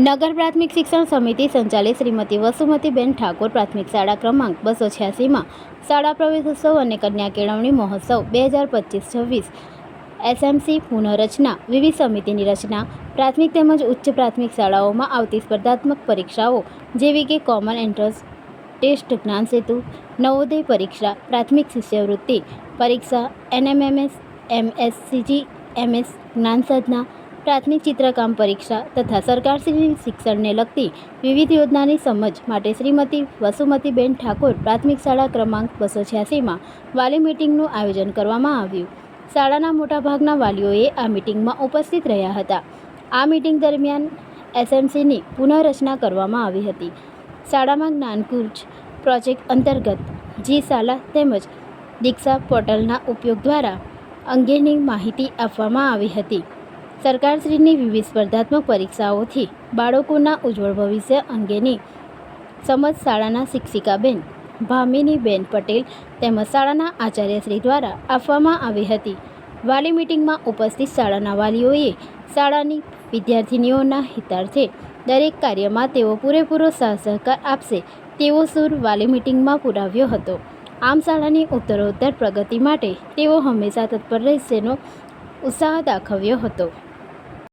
નગર પ્રાથમિક શિક્ષણ સમિતિ સંચાલિત શ્રીમતી વસુમતીબેન ઠાકોર પ્રાથમિક શાળા ક્રમાંક બસો છ્યાસીમાં શાળા પ્રવેશોત્સવ અને કન્યા કેળવણી મહોત્સવ બે હજાર પચીસ છવ્વીસ. એસએમસી પુનઃરચના વિવિધ સમિતિની રચના પ્રાથમિક તેમજ ઉચ્ચ પ્રાથમિક શાળાઓમાં આવતી સ્પર્ધાત્મક પરીક્ષાઓ જેવી કે કોમન એન્ટ્રન્સ ટેસ્ટ, જ્ઞાન સેતુ, નવોદય પરીક્ષા, પ્રાથમિક શિષ્યવૃત્તિ, પરીક્ષા, એનએમએમએસ, એમએસસીજી, એમએસ, જ્ઞાન સાધના પ્રાથમિક ચિત્રકામ પરીક્ષા તથા સરકારશ્રી શિક્ષણને લગતી વિવિધ યોજનાની સમજ માટે શ્રીમતી વસુમતીબેન ઠાકોર પ્રાથમિક શાળા ક્રમાંક બસો છ્યાસીમાં વાલી મિટિંગનું આયોજન કરવામાં આવ્યું. શાળાના મોટાભાગના વાલીઓએ આ મિટિંગમાં ઉપસ્થિત રહ્યા હતા. આ મિટિંગ દરમિયાન એસએમસીની પુનઃરચના કરવામાં આવી હતી. શાળામાં જ્ઞાનકુંજ પ્રોજેક્ટ અંતર્ગત જી શાળા તેમજ દીક્ષા પોર્ટલના ઉપયોગ દ્વારા અંગેની માહિતી આપવામાં આવી હતી. સરકારશ્રીની વિવિધ સ્પર્ધાત્મક પરીક્ષાઓથી બાળકોના ઉજ્જવળ ભવિષ્ય અંગેની સમજ શાળાના શિક્ષિકાબેન ભામિનીબેન પટેલ તેમજ શાળાના આચાર્યશ્રી દ્વારા આપવામાં આવી હતી. વાલી મિટિંગમાં ઉપસ્થિત શાળાના વાલીઓએ શાળાની વિદ્યાર્થિનીઓના હિતાર્થે દરેક કાર્યમાં તેઓ પૂરેપૂરો સાથ સહકાર આપશે તેવો સૂર વાલી મિટિંગમાં પુરાવ્યો હતો. આમ શાળાની ઉત્તરોત્તર પ્રગતિ માટે તેઓ હંમેશા તત્પર રહેશેનો ઉત્સાહ દાખવ્યો હતો.